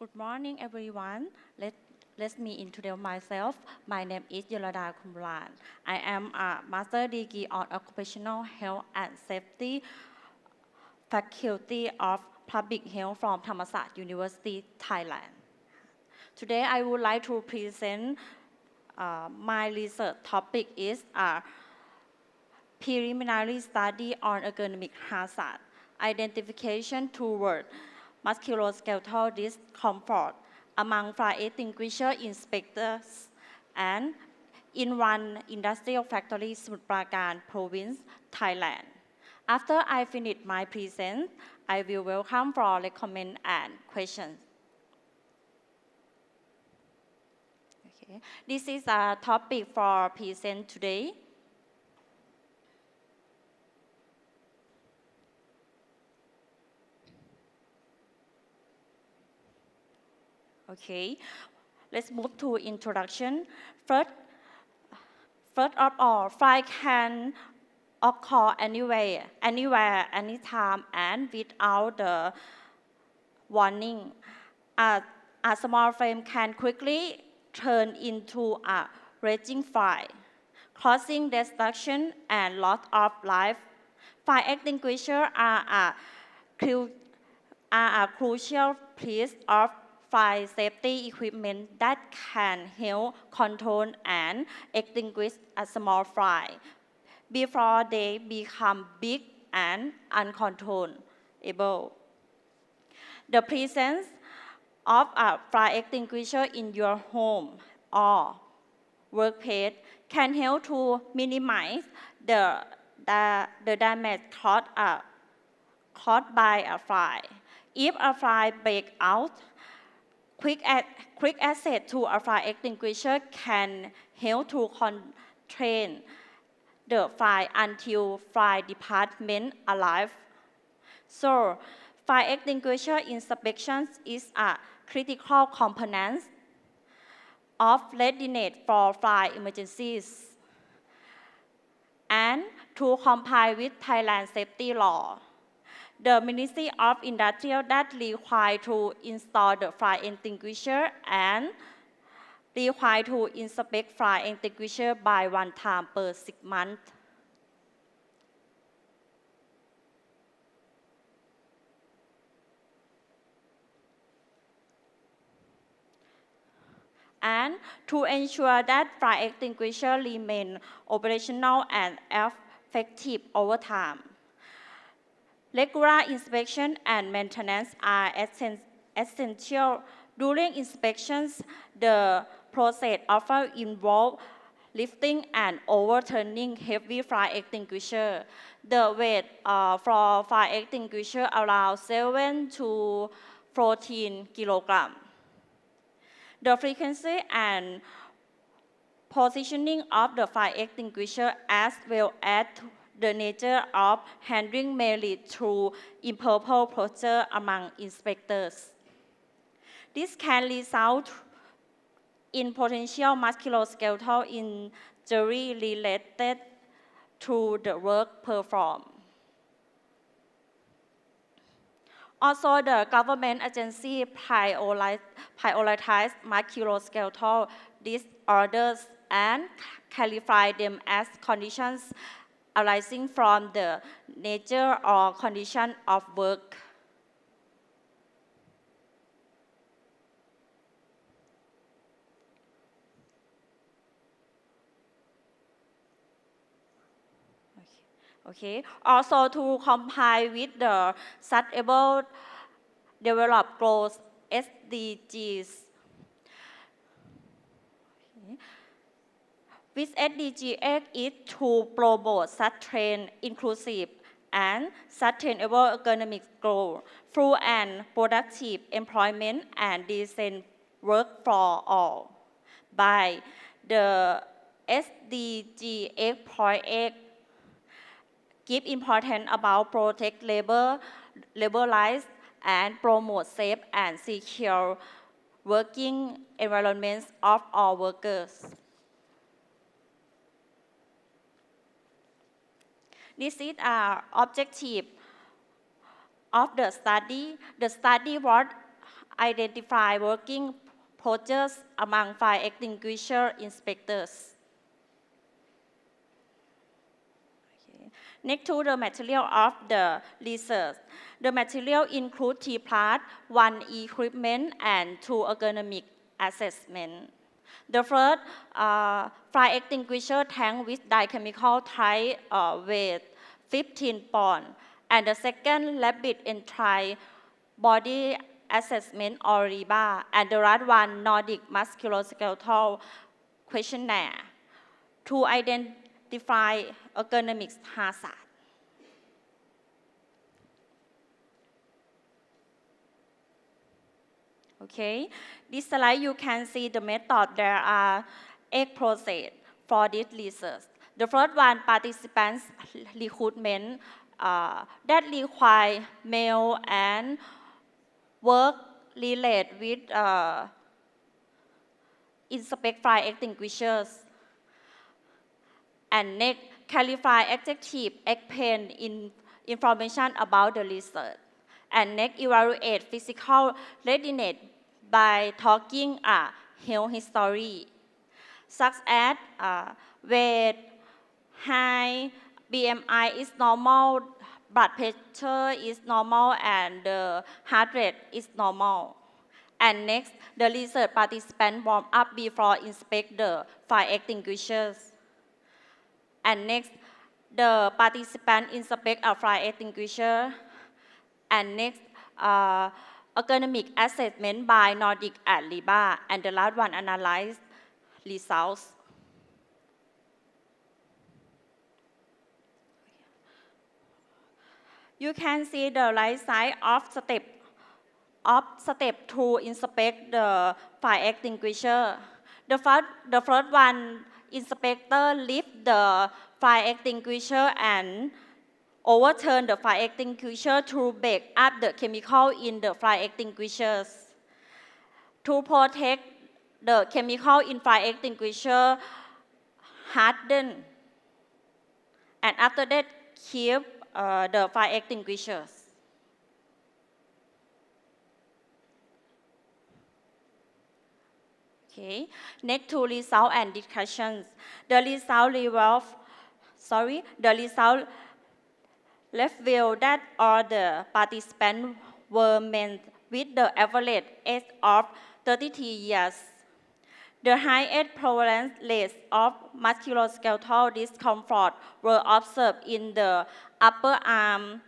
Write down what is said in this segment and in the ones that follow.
Good morning, everyone. Let, let me introduce myself. My name is Yolada Kumran. I am a Master Degree on Occupational Health and Safety Faculty of Public Health from Thammasat University, Thailand. Today, I would like to present uh, my research topic is a preliminary study on ergonomic hazard, identification toward musculoskeletal discomfort among fire extinguisher inspectors and in one industrial factory, Samut Prakan province, Thailand. After I finish my present, I will welcome for comment and questions. Okay. This is a topic for present today. Okay, let's move to introduction. First, first of all, fire can occur anywhere, anywhere, anytime, and without the warning. A, a small flame can quickly turn into a raging fire, causing destruction and loss of life. Fire extinguishers are a, are a crucial piece of fire safety equipment that can help control and extinguish a small fire before they become big and uncontrollable. The presence of a fire extinguisher in your home or workplace can help to minimize the, the, the damage caused, uh, caused by a fire. If a fire breaks out, quick, quick access to a fire extinguisher can help to contain the fire until fire department arrive. So, fire extinguisher inspections is a critical component of readiness for fire emergencies and to comply with Thailand safety law the Ministry of Industrial that require to install the fire extinguisher and require to inspect fire extinguisher by one time per six months. And to ensure that fire extinguisher remain operational and effective over time. Regular inspection and maintenance are essential. During inspections, the process often involves lifting and overturning heavy fire extinguisher. The weight uh, for fire extinguisher around 7 to 14 kilogram. The frequency and positioning of the fire extinguisher as well as the nature of handling lead to improper posture among inspectors. This can result in potential musculoskeletal injury related to the work performed. Also, the government agency prioritize musculoskeletal disorders and qualify them as conditions arising from the nature or condition of work. Okay. Also to comply with the Sustainable Development Goals SDGs. Okay. With SDG 8 is to promote sustained, inclusive, and sustainable economic growth through an productive employment and decent work for all. By the SDG 8.8 give importance about protect labor, labor rights, and promote safe and secure working environments of all workers. This is our objective of the study. The study was identify working procedures among fire extinguisher inspectors. Next to the material of the research, the material include T part, one equipment, and two ergonomic assessment. The first, uh, fire extinguisher tank with dichemical type uh, weight 15 pound, and the second, rapid entry body assessment or RIBA, and the last one, Nordic musculoskeletal questionnaire to identify ergonomics hazard. Okay, this slide you can see the method. There are eight process for this research. The first one, participants recruitment uh, that require male and work relate with uh, inspect fire extinguishers. And next, clarify adjective, explain in information about the research. And next, evaluate physical readiness by talking a health history, such as uh, weight, height, BMI is normal, blood pressure is normal, and the heart rate is normal. And next, the research participant warm up before inspect the fire extinguishers. And next, the participant inspect a fire extinguisher. And next, uh, ergonomic assessment by Nordic and LIBA. And the last one, analyze results. You can see the right side of step of step to inspect the fire extinguisher. The first, the first one, inspector lift the fire extinguisher and overturn the fire extinguisher to break up the chemical in the fire extinguishers. To protect the chemical in fire extinguisher harden. And after that, keep uh, the fire extinguishers. Okay, next to result and discussions. The result revolve, sorry, the result revealed that all the participants were men with the average age of 33 years. The highest prevalence rates of musculoskeletal discomfort were observed in the upper arm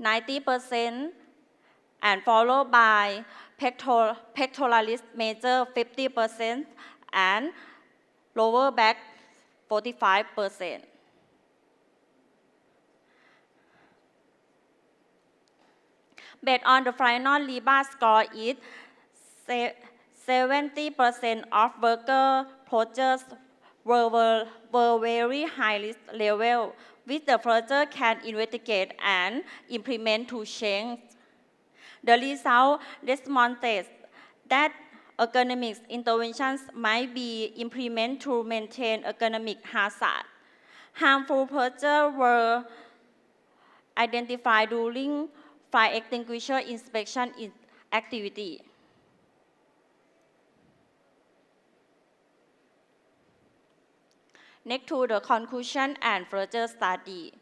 90% and followed by pector pectoralis major 50% and lower back 45%. Based on the final RIBA score is 70% of worker projects were, were, very high risk level, which the further can investigate and implement to change. The result demonstrates that ergonomic interventions might be implemented to maintain ergonomic hazard. Harmful procedures were identified during fire extinguisher inspection activity. Next to the conclusion and further study.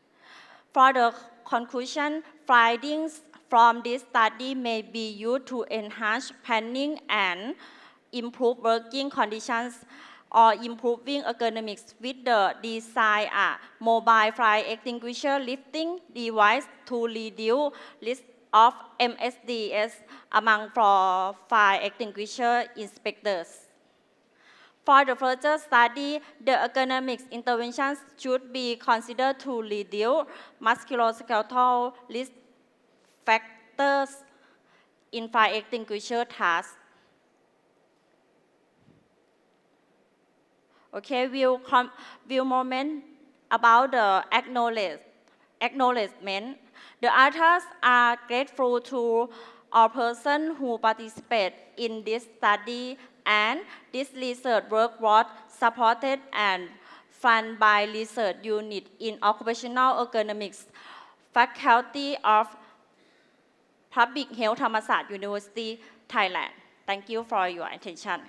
For the conclusion, findings from this study may be used to enhance planning and improve working conditions or improving ergonomics with the design a mobile fire extinguisher lifting device to reduce risk of MSDS among fire extinguisher inspectors. For the further study, the ergonomics interventions should be considered to reduce musculoskeletal risk factors in fire extinguisher tasks. Okay, we'll, com we'll moment about the acknowledge, acknowledgement. The authors are grateful to all persons who participate in this study and this research work was supported and funded by research unit in occupational ergonomics, faculty of Public Health Thammasat University, Thailand. Thank you for your attention.